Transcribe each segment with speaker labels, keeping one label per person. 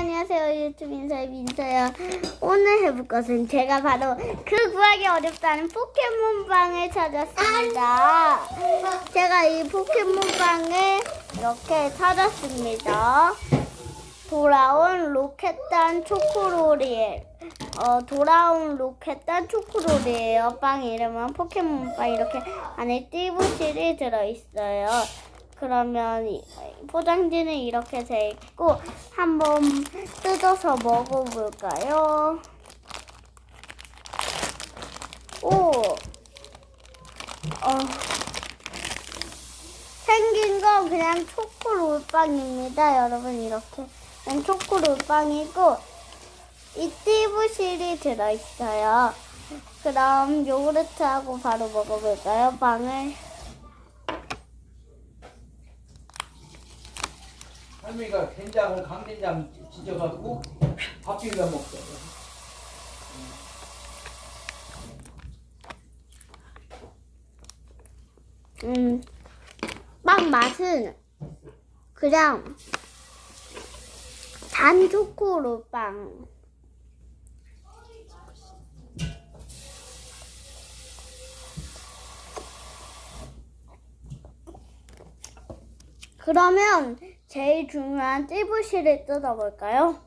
Speaker 1: 안녕하세요. 유튜브 인사의 민서요. 오늘 해볼 것은 제가 바로 그 구하기 어렵다는 포켓몬방을 찾았습니다. 제가 이 포켓몬방을 이렇게 찾았습니다. 돌아온 로켓단 초코롤이에요. 어, 돌아온 로켓단 초코롤이에요. 빵 이름은 포켓몬빵 이렇게 안에 띠부실이 들어있어요 그러면 이- 포장지는 이렇게 돼 있고 한번 뜯어서 먹어볼까요? 오, 어, 생긴 건 그냥 초코 롤빵입니다, 여러분 이렇게 초코 롤빵이고 이 띠부실이 들어있어요. 그럼 요구르트하고 바로 먹어볼까요, 빵을?
Speaker 2: 할머니가 된장을 강된장 지져갖고 밥 비벼 먹자.
Speaker 1: 음, 빵 맛은 그냥 단 초코로 빵. 그러면 제일 중요한 띠부실을 뜯어볼까요?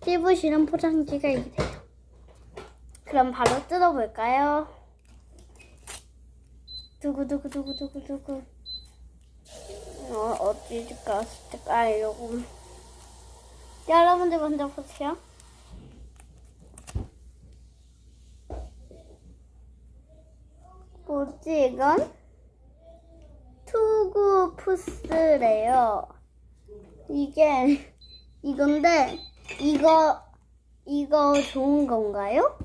Speaker 1: 띠부실은 포장지가 이래요. 그럼 바로 뜯어볼까요? 두구두구두구두구두구 어, 어디 갔을까 요거 여러분들 먼저 보세요 뭐지 이건? 투구푸스래요 이게 이건데 이거 이거 좋은 건가요?